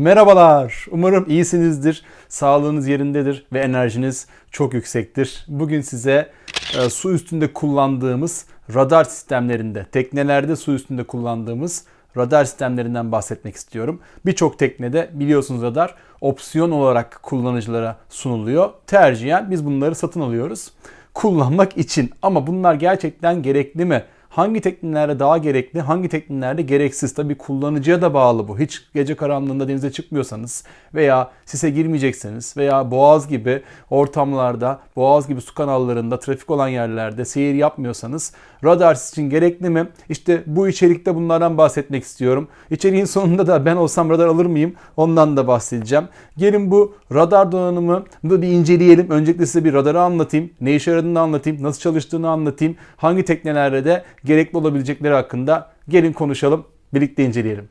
Merhabalar. Umarım iyisinizdir, sağlığınız yerindedir ve enerjiniz çok yüksektir. Bugün size e, su üstünde kullandığımız radar sistemlerinde, teknelerde su üstünde kullandığımız radar sistemlerinden bahsetmek istiyorum. Birçok teknede biliyorsunuz radar opsiyon olarak kullanıcılara sunuluyor. Tercihen biz bunları satın alıyoruz kullanmak için. Ama bunlar gerçekten gerekli mi? Hangi tekniklerde daha gerekli, hangi tekniklerde gereksiz? Tabii kullanıcıya da bağlı bu. Hiç gece karanlığında denize çıkmıyorsanız veya sise girmeyecekseniz veya boğaz gibi ortamlarda, boğaz gibi su kanallarında, trafik olan yerlerde seyir yapmıyorsanız radar için gerekli mi? İşte bu içerikte bunlardan bahsetmek istiyorum. İçeriğin sonunda da ben olsam radar alır mıyım? Ondan da bahsedeceğim. Gelin bu radar donanımı da bir inceleyelim. Öncelikle size bir radarı anlatayım. Ne işe yaradığını anlatayım. Nasıl çalıştığını anlatayım. Hangi teknelerde de gerekli olabilecekleri hakkında gelin konuşalım. Birlikte inceleyelim.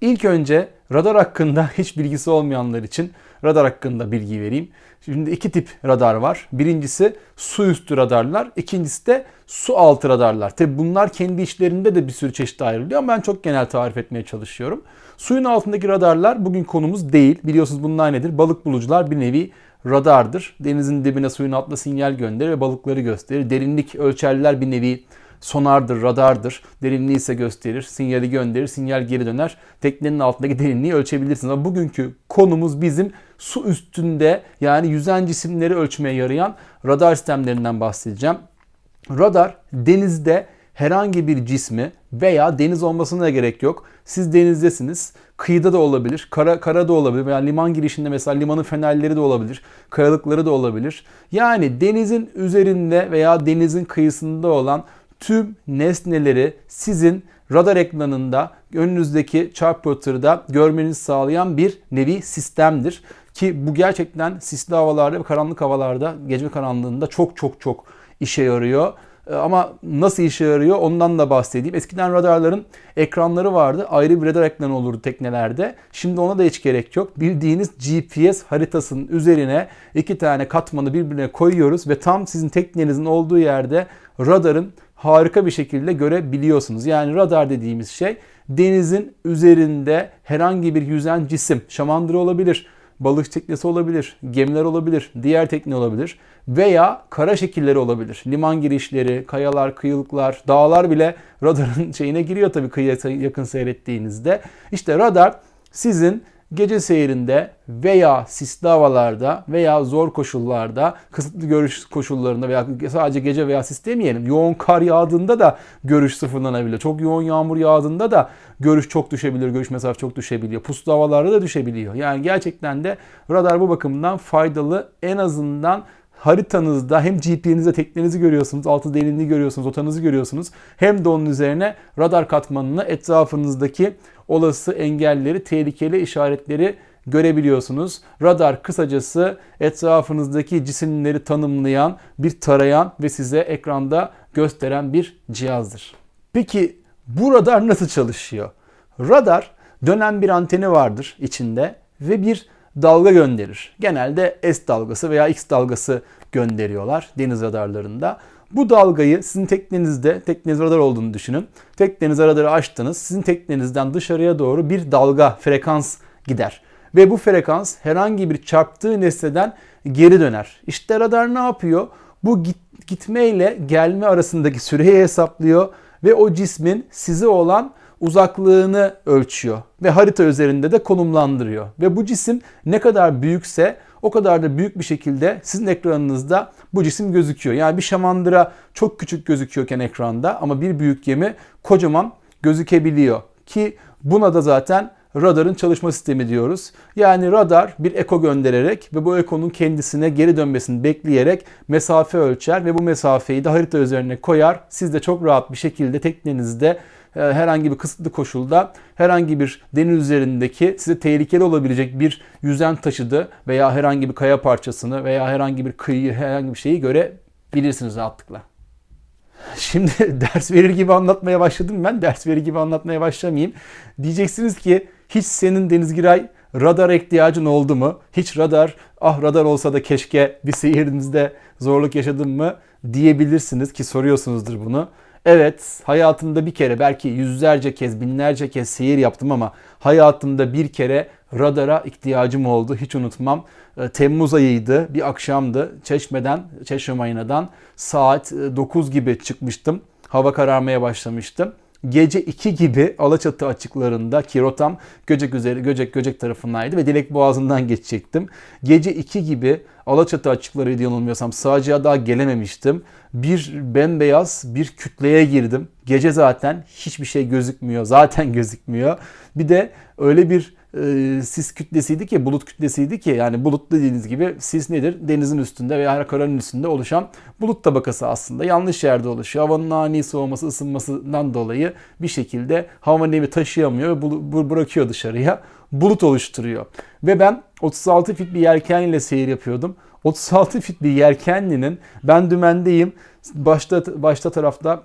İlk önce radar hakkında hiç bilgisi olmayanlar için radar hakkında bilgi vereyim. Şimdi iki tip radar var. Birincisi su üstü radarlar, ikincisi de su altı radarlar. Tabi bunlar kendi içlerinde de bir sürü çeşit ayrılıyor ama ben çok genel tarif etmeye çalışıyorum. Suyun altındaki radarlar bugün konumuz değil. Biliyorsunuz bunlar nedir? Balık bulucular bir nevi radardır. Denizin dibine suyun altında sinyal gönderir ve balıkları gösterir. Derinlik ölçerler bir nevi sonardır, radardır. Derinliği ise gösterir, sinyali gönderir, sinyal geri döner. Teknenin altındaki derinliği ölçebilirsiniz. Ama bugünkü konumuz bizim su üstünde yani yüzen cisimleri ölçmeye yarayan radar sistemlerinden bahsedeceğim. Radar denizde herhangi bir cismi veya deniz olmasına da gerek yok. Siz denizdesiniz. Kıyıda da olabilir, kara, kara da olabilir veya liman girişinde mesela limanın fenerleri de olabilir, kayalıkları da olabilir. Yani denizin üzerinde veya denizin kıyısında olan tüm nesneleri sizin radar ekranında önünüzdeki çarpıtırda görmenizi sağlayan bir nevi sistemdir. Ki bu gerçekten sisli havalarda ve karanlık havalarda gece karanlığında çok çok çok işe yarıyor. Ee, ama nasıl işe yarıyor ondan da bahsedeyim. Eskiden radarların ekranları vardı. Ayrı bir radar ekranı olurdu teknelerde. Şimdi ona da hiç gerek yok. Bildiğiniz GPS haritasının üzerine iki tane katmanı birbirine koyuyoruz ve tam sizin teknenizin olduğu yerde radarın harika bir şekilde görebiliyorsunuz. Yani radar dediğimiz şey denizin üzerinde herhangi bir yüzen cisim, şamandıra olabilir, balık teknesi olabilir, gemiler olabilir, diğer tekne olabilir veya kara şekilleri olabilir. Liman girişleri, kayalar, kıyılıklar, dağlar bile radarın şeyine giriyor tabii kıyıya yakın seyrettiğinizde. İşte radar sizin gece seyrinde veya sisli havalarda veya zor koşullarda, kısıtlı görüş koşullarında veya sadece gece veya sis demeyelim. Yoğun kar yağdığında da görüş sıfırlanabilir. Çok yoğun yağmur yağdığında da görüş çok düşebilir, görüş mesafe çok düşebiliyor. Puslu havalarda da düşebiliyor. Yani gerçekten de radar bu bakımdan faydalı. En azından haritanızda hem GPS'inizde teknenizi görüyorsunuz, altı derinliği görüyorsunuz, otanızı görüyorsunuz. Hem de onun üzerine radar katmanını etrafınızdaki olası engelleri, tehlikeli işaretleri görebiliyorsunuz. Radar kısacası etrafınızdaki cisimleri tanımlayan, bir tarayan ve size ekranda gösteren bir cihazdır. Peki bu radar nasıl çalışıyor? Radar dönen bir anteni vardır içinde ve bir dalga gönderir. Genelde S dalgası veya X dalgası gönderiyorlar deniz radarlarında. Bu dalgayı sizin teknenizde, tekneniz radar olduğunu düşünün. Tekneniz radarı açtınız. Sizin teknenizden dışarıya doğru bir dalga, frekans gider. Ve bu frekans herhangi bir çarptığı nesneden geri döner. İşte radar ne yapıyor? Bu git, gitme ile gelme arasındaki süreyi hesaplıyor ve o cismin size olan uzaklığını ölçüyor ve harita üzerinde de konumlandırıyor. Ve bu cisim ne kadar büyükse o kadar da büyük bir şekilde sizin ekranınızda bu cisim gözüküyor. Yani bir şamandıra çok küçük gözüküyorken ekranda ama bir büyük gemi kocaman gözükebiliyor. Ki buna da zaten radarın çalışma sistemi diyoruz. Yani radar bir eko göndererek ve bu ekonun kendisine geri dönmesini bekleyerek mesafe ölçer ve bu mesafeyi de harita üzerine koyar. Siz de çok rahat bir şekilde teknenizde herhangi bir kısıtlı koşulda herhangi bir deniz üzerindeki size tehlikeli olabilecek bir yüzen taşıdı veya herhangi bir kaya parçasını veya herhangi bir kıyıyı herhangi bir şeyi görebilirsiniz rahatlıkla. Şimdi ders verir gibi anlatmaya başladım ben. Ders verir gibi anlatmaya başlamayayım. Diyeceksiniz ki hiç senin Deniz Giray radar ihtiyacın oldu mu? Hiç radar, ah radar olsa da keşke bir seyirimizde zorluk yaşadın mı diyebilirsiniz ki soruyorsunuzdur bunu. Evet, hayatımda bir kere belki yüzlerce kez, binlerce kez seyir yaptım ama hayatımda bir kere radara ihtiyacım oldu. Hiç unutmam. Ee, Temmuz ayıydı, bir akşamdı. Çeşmeden, Çeşme Mayına'dan saat 9 gibi çıkmıştım. Hava kararmaya başlamıştı. Gece 2 gibi Alaçatı açıklarında ki rotam Göcek üzeri Göcek Göcek tarafındaydı ve Dilek Boğazı'ndan geçecektim. Gece 2 gibi Alaçatı açıklarıydı yanılmıyorsam sağcıya daha gelememiştim. Bir bembeyaz bir kütleye girdim. Gece zaten hiçbir şey gözükmüyor. Zaten gözükmüyor. Bir de öyle bir e, sis kütlesiydi ki, bulut kütlesiydi ki yani bulut dediğiniz gibi sis nedir? Denizin üstünde veya karanın üstünde oluşan bulut tabakası aslında. Yanlış yerde oluşuyor. Havanın ani soğuması, ısınmasından dolayı bir şekilde hava nemi taşıyamıyor ve bırakıyor dışarıya. Bulut oluşturuyor. Ve ben 36 fit bir yelkenle seyir yapıyordum. 36 fit bir yelkenlinin ben dümendeyim. Başta başta tarafta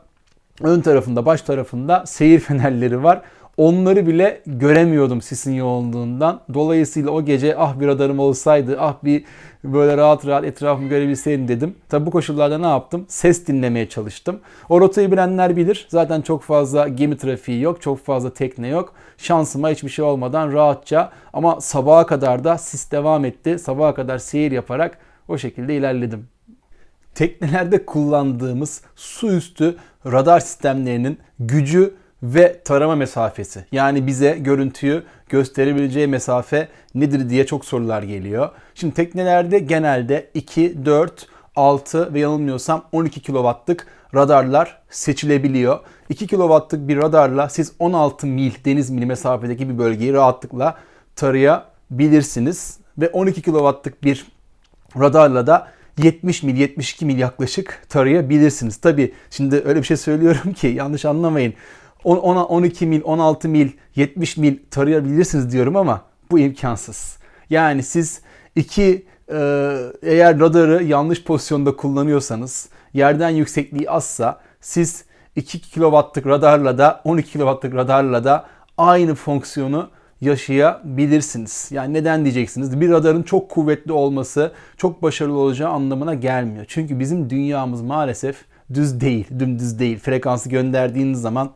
ön tarafında, baş tarafında seyir fenerleri var. Onları bile göremiyordum sisin yoğunluğundan. Dolayısıyla o gece ah bir radarım olsaydı, ah bir böyle rahat rahat etrafımı görebilseydim dedim. Tabi bu koşullarda ne yaptım? Ses dinlemeye çalıştım. O rotayı bilenler bilir. Zaten çok fazla gemi trafiği yok, çok fazla tekne yok. Şansıma hiçbir şey olmadan rahatça ama sabaha kadar da sis devam etti. Sabaha kadar seyir yaparak o şekilde ilerledim teknelerde kullandığımız su üstü radar sistemlerinin gücü ve tarama mesafesi. Yani bize görüntüyü gösterebileceği mesafe nedir diye çok sorular geliyor. Şimdi teknelerde genelde 2, 4, 6 ve yanılmıyorsam 12 kW'lık radarlar seçilebiliyor. 2 kW'lık bir radarla siz 16 mil deniz mili mesafedeki bir bölgeyi rahatlıkla tarayabilirsiniz. Ve 12 kW'lık bir radarla da 70 mil 72 mil yaklaşık tarayabilirsiniz. Tabi şimdi öyle bir şey söylüyorum ki yanlış anlamayın. 10, 12 mil 16 mil 70 mil tarayabilirsiniz diyorum ama bu imkansız. Yani siz iki e, eğer radarı yanlış pozisyonda kullanıyorsanız yerden yüksekliği azsa siz 2 kW'lık radarla da 12 kW'lık radarla da aynı fonksiyonu yaşayabilirsiniz. Yani neden diyeceksiniz? Bir radarın çok kuvvetli olması çok başarılı olacağı anlamına gelmiyor. Çünkü bizim dünyamız maalesef düz değil, dümdüz değil. Frekansı gönderdiğiniz zaman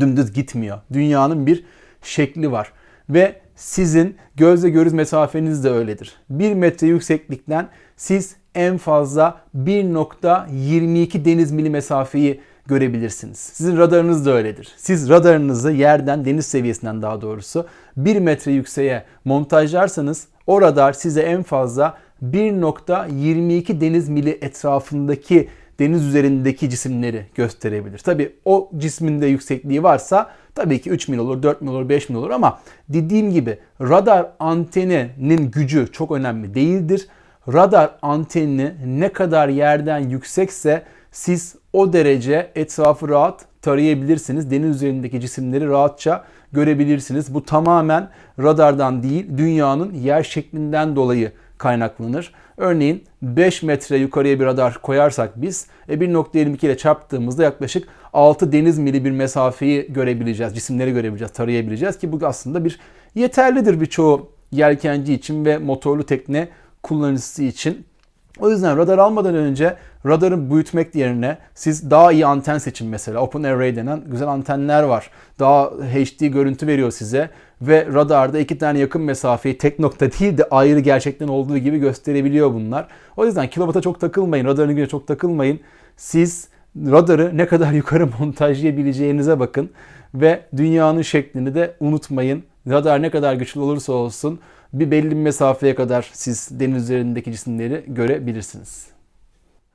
dümdüz gitmiyor. Dünyanın bir şekli var. Ve sizin gözle görüz mesafeniz de öyledir. 1 metre yükseklikten siz en fazla 1.22 deniz mili mesafeyi görebilirsiniz. Sizin radarınız da öyledir. Siz radarınızı yerden, deniz seviyesinden daha doğrusu 1 metre yükseğe montajlarsanız o radar size en fazla 1.22 deniz mili etrafındaki deniz üzerindeki cisimleri gösterebilir. Tabi o cismin de yüksekliği varsa tabii ki 3 mil olur, 4 mil olur, 5 mil olur ama dediğim gibi radar anteninin gücü çok önemli değildir. Radar antenini ne kadar yerden yüksekse siz o derece etrafı rahat tarayabilirsiniz. Deniz üzerindeki cisimleri rahatça görebilirsiniz. Bu tamamen radardan değil, dünyanın yer şeklinden dolayı kaynaklanır. Örneğin 5 metre yukarıya bir radar koyarsak biz e, 1.22 ile çarptığımızda yaklaşık 6 deniz mili bir mesafeyi görebileceğiz. Cisimleri görebileceğiz, tarayabileceğiz ki bu aslında bir yeterlidir birçoğu yelkenci için ve motorlu tekne kullanıcısı için. O yüzden radar almadan önce radarı büyütmek yerine siz daha iyi anten seçin mesela. Open Array denen güzel antenler var. Daha HD görüntü veriyor size ve radarda iki tane yakın mesafeyi tek nokta değil de ayrı gerçekten olduğu gibi gösterebiliyor bunlar. O yüzden kilobata çok takılmayın, radarın gücüne çok takılmayın. Siz radarı ne kadar yukarı montajlayabileceğinize bakın ve dünyanın şeklini de unutmayın. Radar ne kadar güçlü olursa olsun bir belli bir mesafeye kadar siz deniz üzerindeki cisimleri görebilirsiniz.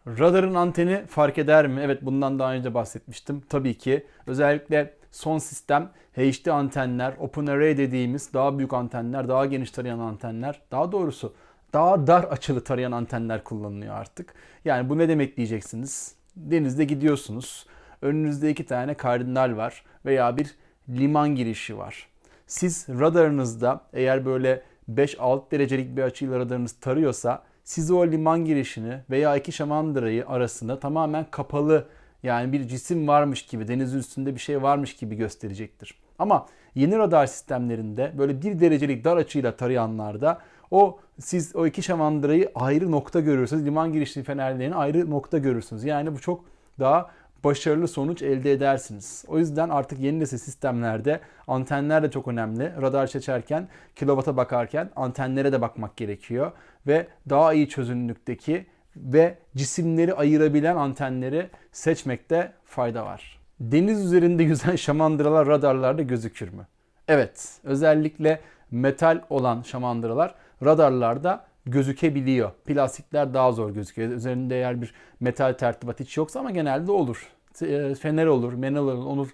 Radarın anteni fark eder mi? Evet bundan daha önce bahsetmiştim. Tabii ki özellikle son sistem HD antenler, Open Array dediğimiz daha büyük antenler, daha geniş tarayan antenler, daha doğrusu daha dar açılı tarayan antenler kullanılıyor artık. Yani bu ne demek diyeceksiniz? Denizde gidiyorsunuz. Önünüzde iki tane kardinal var veya bir liman girişi var. Siz radarınızda eğer böyle 5-6 derecelik bir açıyla radarınız tarıyorsa sizi o liman girişini veya iki şamandırayı arasında tamamen kapalı yani bir cisim varmış gibi denizin üstünde bir şey varmış gibi gösterecektir. Ama yeni radar sistemlerinde böyle bir derecelik dar açıyla tarayanlarda o siz o iki şamandırayı ayrı nokta görürsünüz. Liman girişli fenerlerini ayrı nokta görürsünüz. Yani bu çok daha başarılı sonuç elde edersiniz. O yüzden artık yeni nesil sistemlerde antenler de çok önemli. Radar seçerken, kilovata bakarken antenlere de bakmak gerekiyor. Ve daha iyi çözünürlükteki ve cisimleri ayırabilen antenleri seçmekte fayda var. Deniz üzerinde yüzen şamandıralar radarlarda gözükür mü? Evet, özellikle metal olan şamandıralar radarlarda gözükebiliyor. Plastikler daha zor gözüküyor. Üzerinde eğer bir metal tertibat hiç yoksa ama genelde olur. E, fener olur, menel olur,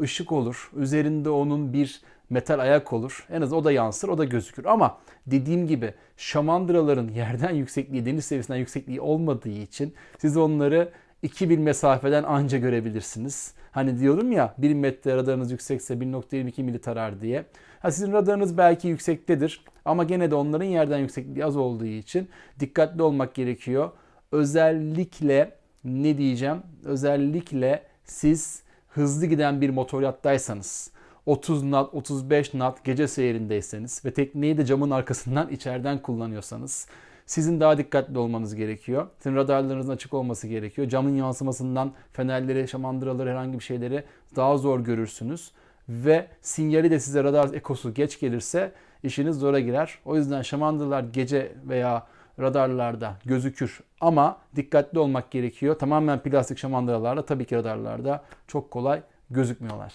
ışık olur. Üzerinde onun bir metal ayak olur. En az o da yansır, o da gözükür. Ama dediğim gibi şamandıraların yerden yüksekliği, deniz seviyesinden yüksekliği olmadığı için siz onları 2000 mesafeden anca görebilirsiniz. Hani diyorum ya 1 metre radarınız yüksekse 1.22 mili tarar diye. Ha sizin radarınız belki yüksektedir ama gene de onların yerden yüksekliği az olduğu için dikkatli olmak gerekiyor. Özellikle ne diyeceğim? Özellikle siz hızlı giden bir motor yattaysanız 30 knot, 35 knot gece seyrindeyseniz ve tekneyi de camın arkasından içeriden kullanıyorsanız sizin daha dikkatli olmanız gerekiyor. Sizin radarlarınızın açık olması gerekiyor. Camın yansımasından fenerleri, şamandıraları, herhangi bir şeyleri daha zor görürsünüz. Ve sinyali de size radar ekosu geç gelirse işiniz zora girer. O yüzden şamandıralar gece veya radarlarda gözükür ama dikkatli olmak gerekiyor. Tamamen plastik şamandıralarla tabii ki radarlarda çok kolay gözükmüyorlar.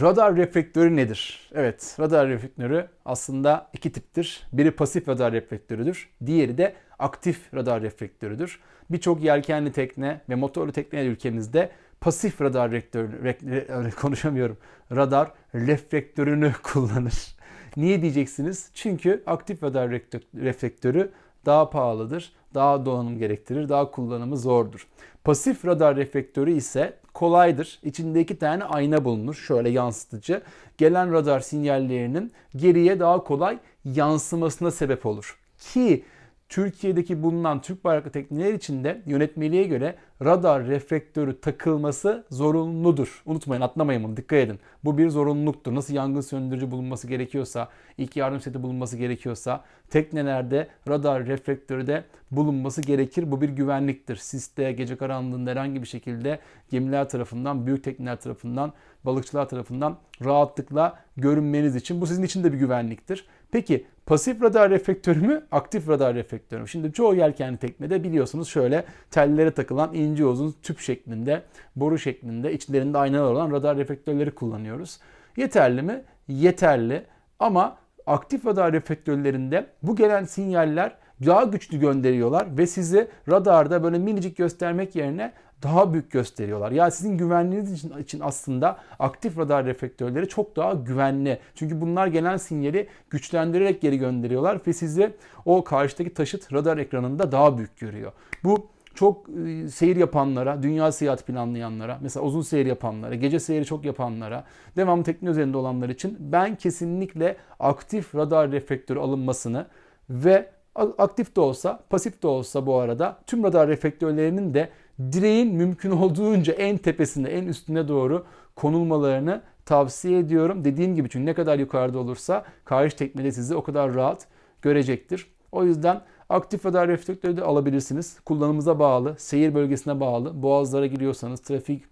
Radar reflektörü nedir? Evet, radar reflektörü aslında iki tiptir. Biri pasif radar reflektörüdür. Diğeri de aktif radar reflektörüdür. Birçok yelkenli tekne ve motorlu tekne ülkemizde pasif radar reflektörü, konuşamıyorum. Radar reflektörünü kullanır. Niye diyeceksiniz? Çünkü aktif radar reflektörü daha pahalıdır, daha donanım gerektirir, daha kullanımı zordur. Pasif radar reflektörü ise kolaydır. İçinde iki tane ayna bulunur. Şöyle yansıtıcı. Gelen radar sinyallerinin geriye daha kolay yansımasına sebep olur. Ki Türkiye'deki bulunan Türk bayraklı tekneler içinde yönetmeliğe göre radar reflektörü takılması zorunludur. Unutmayın atlamayın bunu dikkat edin. Bu bir zorunluluktur. Nasıl yangın söndürücü bulunması gerekiyorsa, ilk yardım seti bulunması gerekiyorsa teknelerde radar reflektörü de bulunması gerekir. Bu bir güvenliktir. Siste, gece karanlığında herhangi bir şekilde gemiler tarafından, büyük tekneler tarafından, balıkçılar tarafından rahatlıkla görünmeniz için. Bu sizin için de bir güvenliktir. Peki pasif radar reflektörü mü, aktif radar reflektörü mü? Şimdi çoğu yelkenli teknede biliyorsunuz şöyle tellere takılan ince uzun tüp şeklinde, boru şeklinde içlerinde aynalar olan radar reflektörleri kullanıyoruz. Yeterli mi? Yeterli. Ama aktif radar reflektörlerinde bu gelen sinyaller daha güçlü gönderiyorlar ve sizi radarda böyle minicik göstermek yerine daha büyük gösteriyorlar. Yani sizin güvenliğiniz için, için aslında aktif radar reflektörleri çok daha güvenli. Çünkü bunlar gelen sinyali güçlendirerek geri gönderiyorlar ve sizi o karşıdaki taşıt radar ekranında daha büyük görüyor. Bu çok e, seyir yapanlara, dünya seyahat planlayanlara, mesela uzun seyir yapanlara, gece seyri çok yapanlara, devamlı tekne üzerinde olanlar için ben kesinlikle aktif radar reflektörü alınmasını ve aktif de olsa, pasif de olsa bu arada tüm radar reflektörlerinin de direğin mümkün olduğunca en tepesinde, en üstüne doğru konulmalarını tavsiye ediyorum. Dediğim gibi çünkü ne kadar yukarıda olursa karşı teknede sizi o kadar rahat görecektir. O yüzden aktif radar reflektörü de alabilirsiniz. Kullanımıza bağlı, seyir bölgesine bağlı. Boğazlara giriyorsanız, trafik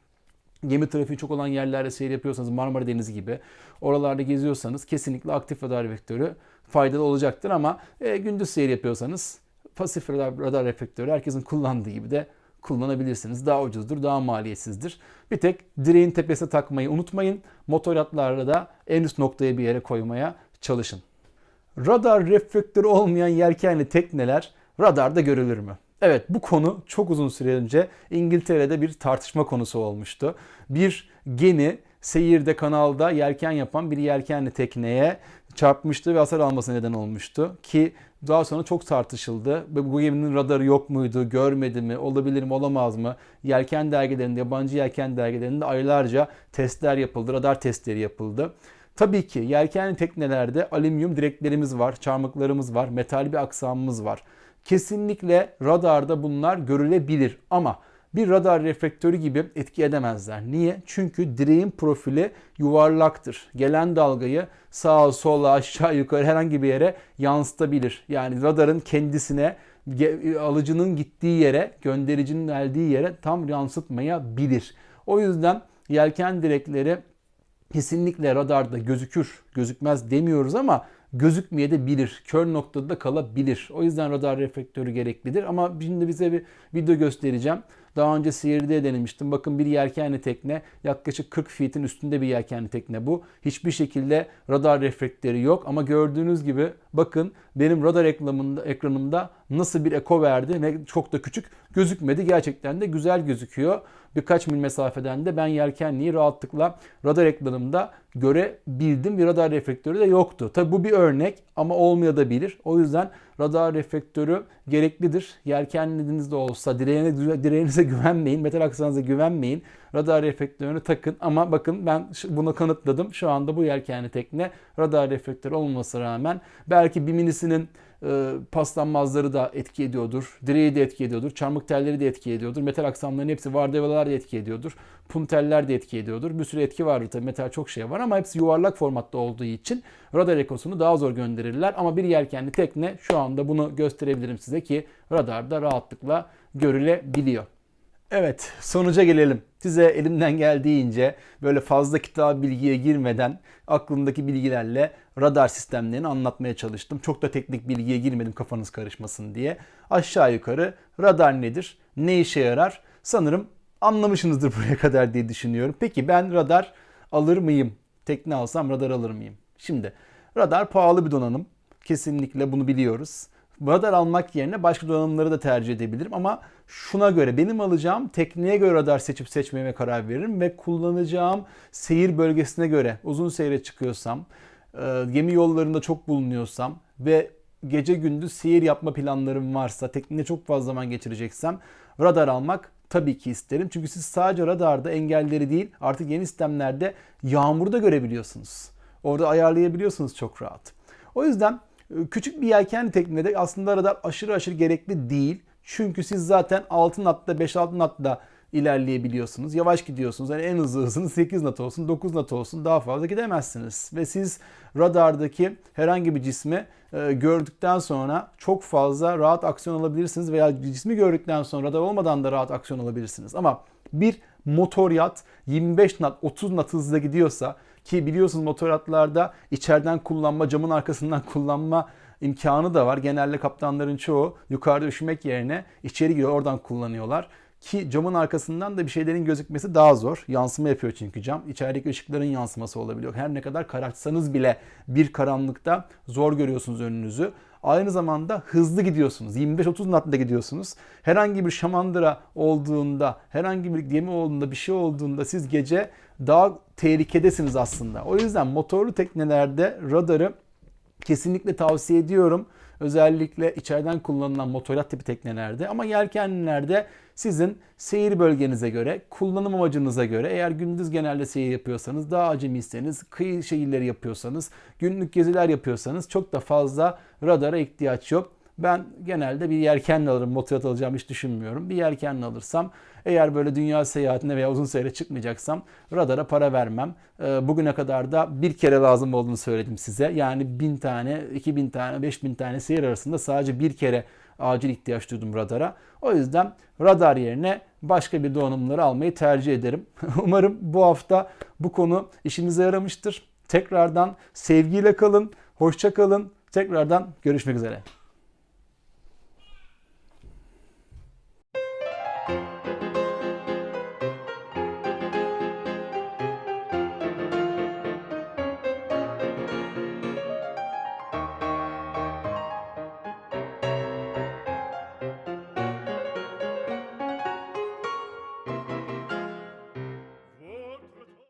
gemi trafiği çok olan yerlerde seyir yapıyorsanız Marmara Denizi gibi oralarda geziyorsanız kesinlikle aktif radar reflektörü faydalı olacaktır ama e, gündüz seyir yapıyorsanız pasif radar, radar reflektörü herkesin kullandığı gibi de kullanabilirsiniz. Daha ucuzdur, daha maliyetsizdir. Bir tek direğin tepesine takmayı unutmayın. Motor yatlarla da en üst noktaya bir yere koymaya çalışın. Radar reflektörü olmayan yelkenli tekneler radarda görülür mü? Evet bu konu çok uzun süre önce İngiltere'de bir tartışma konusu olmuştu. Bir gemi seyirde kanalda yelken yapan bir yelkenli tekneye çarpmıştı ve hasar alması neden olmuştu. Ki daha sonra çok tartışıldı. Bu geminin radarı yok muydu, görmedi mi, olabilir mi, olamaz mı? Yelken dergilerinde, yabancı yelken dergilerinde aylarca testler yapıldı, radar testleri yapıldı. Tabii ki yelkenli teknelerde alüminyum direklerimiz var, çarmıklarımız var, metal bir aksamımız var. Kesinlikle radarda bunlar görülebilir ama bir radar reflektörü gibi etki edemezler. Niye? Çünkü direğin profili yuvarlaktır. Gelen dalgayı sağa, sola, aşağı, yukarı herhangi bir yere yansıtabilir. Yani radarın kendisine alıcının gittiği yere, göndericinin geldiği yere tam yansıtmayabilir. O yüzden yelken direkleri kesinlikle radarda gözükür, gözükmez demiyoruz ama gözükmeye de bilir. Kör noktada da kalabilir. O yüzden radar reflektörü gereklidir. Ama şimdi bize bir video göstereceğim. Daha önce Sihir'de denemiştim. Bakın bir yelkenli tekne yaklaşık 40 feet'in üstünde bir yelkenli tekne bu. Hiçbir şekilde radar reflektörü yok ama gördüğünüz gibi bakın benim radar ekranımda, ekranımda nasıl bir eko verdi ve çok da küçük gözükmedi. Gerçekten de güzel gözüküyor. Birkaç mil mesafeden de ben yelkenliği rahatlıkla radar ekranımda görebildim. Bir radar reflektörü de yoktu. Tabi bu bir örnek ama olmayabilir. O yüzden radar reflektörü gereklidir. Yelkenliniz de olsa direğine, direğinize güvenmeyin. Metal aksanıza güvenmeyin. Radar reflektörünü takın ama bakın ben bunu kanıtladım. Şu anda bu yelkenli tekne radar reflektörü olmamasına rağmen belki bir minisinin e, paslanmazları da etki ediyordur. Direği de etki ediyordur. Çarmık telleri de etki ediyordur. Metal aksamların hepsi vardiyalar da etki ediyordur. Punteller de etki ediyordur. Bir sürü etki vardır tabii. Metal çok şey var ama hepsi yuvarlak formatta olduğu için radar ekosunu daha zor gönderirler. Ama bir yelkenli tekne şu anda bunu gösterebilirim size ki radarda rahatlıkla görülebiliyor. Evet sonuca gelelim. Size elimden geldiğince böyle fazla kitap bilgiye girmeden aklımdaki bilgilerle radar sistemlerini anlatmaya çalıştım. Çok da teknik bilgiye girmedim kafanız karışmasın diye. Aşağı yukarı radar nedir? Ne işe yarar? Sanırım anlamışsınızdır buraya kadar diye düşünüyorum. Peki ben radar alır mıyım? Tekne alsam radar alır mıyım? Şimdi radar pahalı bir donanım. Kesinlikle bunu biliyoruz radar almak yerine başka donanımları da tercih edebilirim ama şuna göre benim alacağım tekneye göre radar seçip seçmeme karar veririm ve kullanacağım seyir bölgesine göre uzun seyre çıkıyorsam, e, gemi yollarında çok bulunuyorsam ve gece gündüz seyir yapma planlarım varsa, teknede çok fazla zaman geçireceksem radar almak tabii ki isterim. Çünkü siz sadece radarda engelleri değil artık yeni sistemlerde yağmuru da görebiliyorsunuz. Orada ayarlayabiliyorsunuz çok rahat. O yüzden Küçük bir yelken teknede aslında radar aşırı aşırı gerekli değil. Çünkü siz zaten 6 natta 5-6 natta ilerleyebiliyorsunuz. Yavaş gidiyorsunuz. Yani en hızlı hızınız 8 nat olsun, 9 nat olsun daha fazla gidemezsiniz. Ve siz radardaki herhangi bir cismi e, gördükten sonra çok fazla rahat aksiyon alabilirsiniz veya cismi gördükten sonra radar olmadan da rahat aksiyon alabilirsiniz. Ama bir motor yat 25 nat 30 nat hızla gidiyorsa ki biliyorsunuz motoratlarda içeriden kullanma, camın arkasından kullanma imkanı da var. Genelde kaptanların çoğu yukarıda üşümek yerine içeri giriyor oradan kullanıyorlar. Ki camın arkasından da bir şeylerin gözükmesi daha zor. Yansıma yapıyor çünkü cam. İçerideki ışıkların yansıması olabiliyor. Her ne kadar karartsanız bile bir karanlıkta zor görüyorsunuz önünüzü. Aynı zamanda hızlı gidiyorsunuz. 25-30 knotla gidiyorsunuz. Herhangi bir şamandıra olduğunda, herhangi bir gemi olduğunda, bir şey olduğunda siz gece daha tehlikedesiniz aslında. O yüzden motorlu teknelerde radarı kesinlikle tavsiye ediyorum. Özellikle içeriden kullanılan motoryat tipi teknelerde ama yelkenlilerde sizin seyir bölgenize göre, kullanım amacınıza göre eğer gündüz genelde seyir yapıyorsanız, daha acemiyseniz, kıyı şehirleri yapıyorsanız, günlük geziler yapıyorsanız çok da fazla radara ihtiyaç yok. Ben genelde bir yelkenle alırım. Motorat alacağım hiç düşünmüyorum. Bir yelkenle alırsam eğer böyle dünya seyahatine veya uzun seyre çıkmayacaksam radara para vermem. Ee, bugüne kadar da bir kere lazım olduğunu söyledim size. Yani bin tane, iki bin tane, beş bin tane seyir arasında sadece bir kere acil ihtiyaç duydum radara. O yüzden radar yerine başka bir donanımları almayı tercih ederim. Umarım bu hafta bu konu işinize yaramıştır. Tekrardan sevgiyle kalın, hoşça kalın. Tekrardan görüşmek üzere.